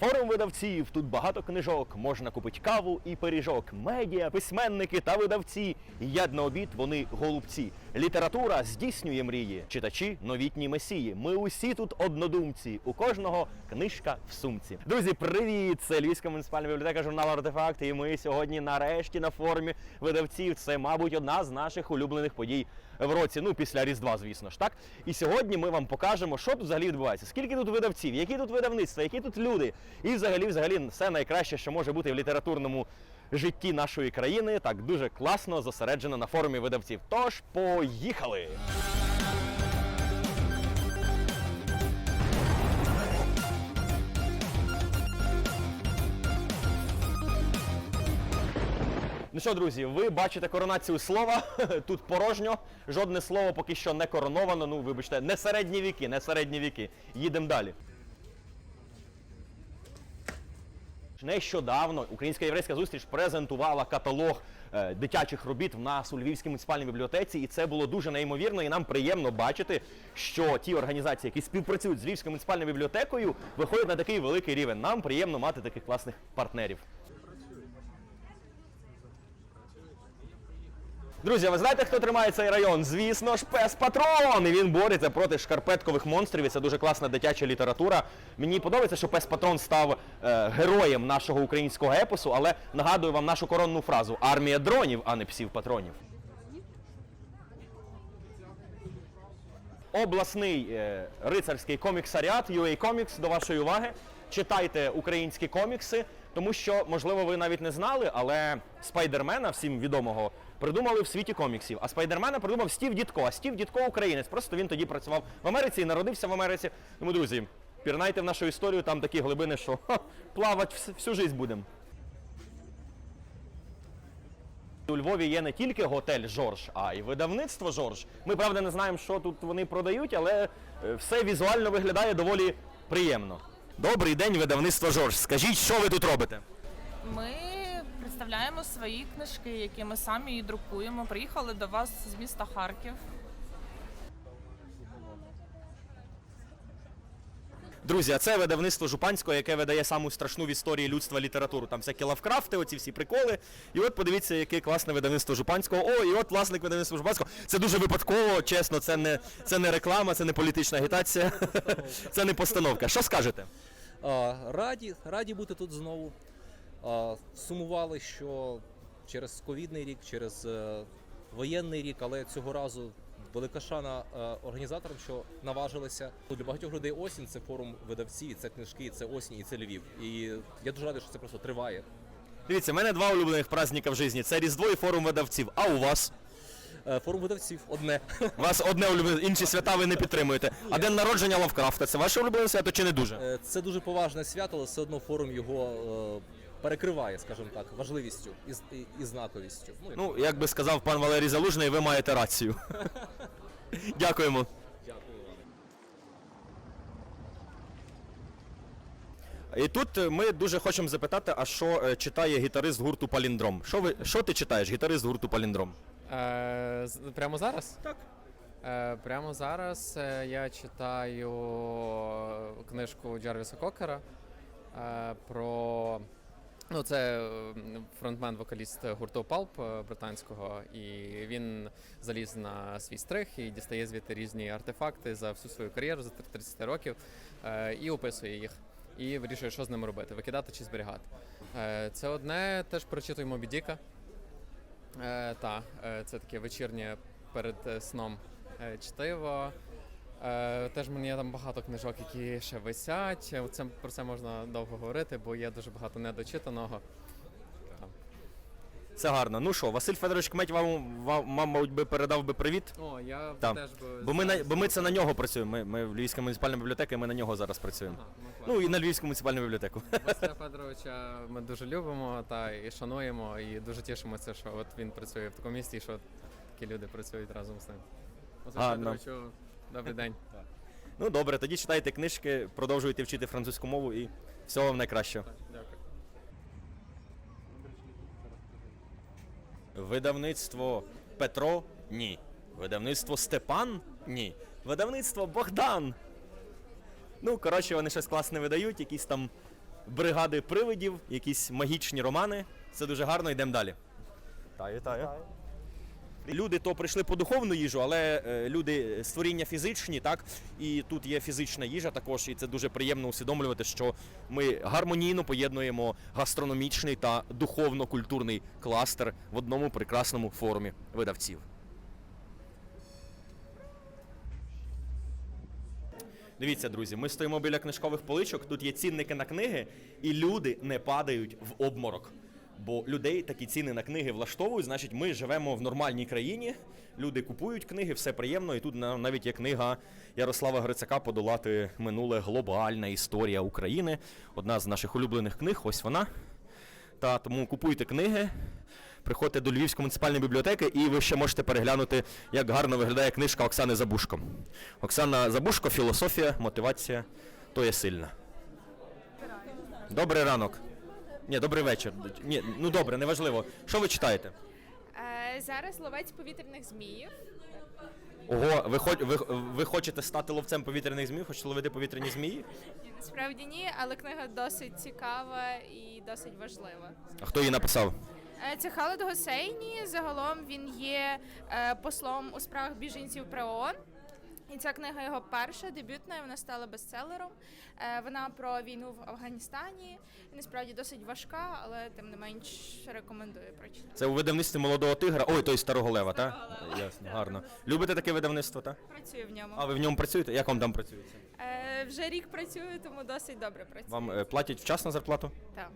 Форум видавців. Тут багато книжок. Можна купити каву і пиріжок. Медіа, письменники та видавці. Їдять на обід вони голубці. Література здійснює мрії. Читачі новітні месії. Ми усі тут однодумці. У кожного книжка в сумці. Друзі, привіт! Це Львівська муніципальна бібліотека журнал Артефакти. І ми сьогодні нарешті на форумі видавців. Це, мабуть, одна з наших улюблених подій в році. Ну, після Різдва, звісно ж, так. І сьогодні ми вам покажемо, що тут взагалі відбувається. Скільки тут видавців, які тут видавництва, які тут люди. І взагалі, взагалі, все найкраще, що може бути в літературному житті нашої країни. Так дуже класно зосереджено на форумі видавців. Тож поїхали! Ну що, друзі, ви бачите коронацію слова. Тут порожньо. Жодне слово поки що не короновано. Ну, вибачте, не середні віки, не середні віки. Їдемо далі. Нещодавно українська єврейська зустріч презентувала каталог е, дитячих робіт в нас у Львівській муніципальній бібліотеці, і це було дуже неймовірно. І нам приємно бачити, що ті організації, які співпрацюють з Львівською муніципальною бібліотекою, виходять на такий великий рівень. Нам приємно мати таких класних партнерів. Друзі, ви знаєте, хто тримає цей район? Звісно ж, пес Патрон! І він бореться проти шкарпеткових монстрів. І це дуже класна дитяча література. Мені подобається, що пес Патрон став е, героєм нашого українського епосу, але нагадую вам нашу коронну фразу: армія дронів, а не псів патронів. Обласний е, рицарський коміксаріат UA Comics до вашої уваги. Читайте українські комікси, тому що, можливо, ви навіть не знали, але спайдермена, всім відомого, придумали в світі коміксів. А спайдермена придумав Стів Дідко. А Стів Дідко українець. Просто він тоді працював в Америці і народився в Америці. Тому, друзі, пірнайте в нашу історію, там такі глибини, що ха, плавати всю життя будемо. У Львові є не тільки готель Жорж, а й видавництво Жорж. Ми правда не знаємо, що тут вони продають, але е, все візуально виглядає доволі приємно. Добрий день, видавництво Жорж. Скажіть, що ви тут робите? Ми представляємо свої книжки, які ми самі і друкуємо. Приїхали до вас з міста Харків. Друзі, а це видавництво Жупанського, яке видає саму страшну в історії людства літературу. Там всякі лавкрафти, оці всі приколи. І от подивіться, яке класне видавництво Жупанського. О, і от власник видавництва Жупанського. Це дуже випадково, чесно, це не, це не реклама, це не політична агітація, це не постановка. Що скажете? Раді, раді бути тут знову. Сумували, що через ковідний рік, через е, воєнний рік, але цього разу велика шана е, організаторам, що наважилися. Для багатьох людей осінь це форум видавців, це книжки, це осінь і це Львів. І я дуже радий, що це просто триває. Дивіться, в мене два улюблених праздника в житті. Це Різдво і форум видавців. А у вас? Е, Форум видавців одне. У вас одне улюблене, інші свята ви не підтримуєте. А день народження Лавкрафта це ваше улюблене свято чи не дуже? Е, Це дуже поважне свято, але все одно форум його е, перекриває, скажімо так, важливістю і, з- і, і знаковістю. як Ну, як би сказав пан Валерій Залужний, ви маєте рацію. Дякуємо. І тут е, ми дуже хочемо запитати, а що е, читає гітарист гурту Паліндром? Що ви що ти читаєш, гітарист гурту Паліндром? Е, прямо зараз? Так. Е, прямо зараз е, я читаю книжку Джарвіса Кокера е, про. Ну, це е, фронтмен-вокаліст гурту Палп е, британського, і він заліз на свій стрих і дістає звідти різні артефакти за всю свою кар'єру за 30 років е, і описує їх. І вирішує, що з ними робити, викидати чи зберігати. Е, Це одне, теж прочитую Мобі Діка. Е, та, е, це таке вечірнє перед е, сном е, чтиво. Е, теж мені є там багато книжок, які ще висять. Е, Це, про це можна довго говорити, бо є дуже багато недочитаного. Це гарно. Ну що, Василь Федорович Кметь вам, вам, мабуть, би передав би привіт. О, я Там. теж би Бо ми, на, бо ми це на нього працюємо. Ми, ми в Львівська муніципальна бібліотека, і ми на нього зараз працюємо. Ага, ну. Ну і на Львівську муніципальну бібліотеку. Василя Федоровича ми дуже любимо та і шануємо, і дуже тішимося, що от він працює в такому місті, і що такі люди працюють разом з ним. Василь. Федоровичу, добрий день. Ну добре, тоді читайте книжки, продовжуйте вчити французьку мову і всього вам найкращого. Дякую. Видавництво Петро? Ні. Видавництво Степан? Ні. Видавництво Богдан. Ну, коротше, вони щось класне видають, якісь там бригади привидів, якісь магічні романи. Це дуже гарно, йдемо далі. Вітаю, вітаю. Люди то прийшли по духовну їжу, але е, люди створіння фізичні, так і тут є фізична їжа також, і це дуже приємно усвідомлювати, що ми гармонійно поєднуємо гастрономічний та духовно-культурний кластер в одному прекрасному форумі видавців. Дивіться, друзі, ми стоїмо біля книжкових поличок. Тут є цінники на книги, і люди не падають в обморок. Бо людей такі ціни на книги влаштовують. Значить, ми живемо в нормальній країні. Люди купують книги, все приємно. І тут на- навіть є книга Ярослава Грицака Подолати минуле глобальна історія України. Одна з наших улюблених книг. Ось вона. Та тому купуйте книги, приходьте до Львівської муніципальної бібліотеки, і ви ще можете переглянути, як гарно виглядає книжка Оксани Забушко. Оксана Забушко, філософія, мотивація то є сильна. Добрий ранок. Ні, добрий вечір. Ні, ну добре, неважливо. Що ви читаєте? Е, Зараз ловець повітряних зміїв. Ого, ви, хоч, ви, ви хочете стати ловцем повітряних змій? Хочете ловити повітряні змії? Ні, Насправді ні, але книга досить цікава і досить важлива. А хто її написав? Е, Це Халед Госейні. Загалом він є е, послом у справах біженців при ООН. І ця книга його перша, дебютна, і вона стала бестселером. Е, Вона про війну в Афганістані. І насправді досить важка, але тим не менш рекомендую прочитати. Це у видавництві молодого тигра. Ой, той старого лева, так? Ясно, гарно. Любите таке видавництво, так? Працюю в ньому. А ви в ньому працюєте? Як вам там працюється? Е, Вже рік працюю, тому досить добре працюю. Вам е, платять вчасно зарплату? Так,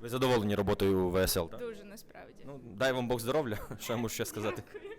Ви задоволені роботою в ВСЛ, так? дуже насправді. Ну, дай вам Бог здоров'я, що я можу ще сказати. Дякую.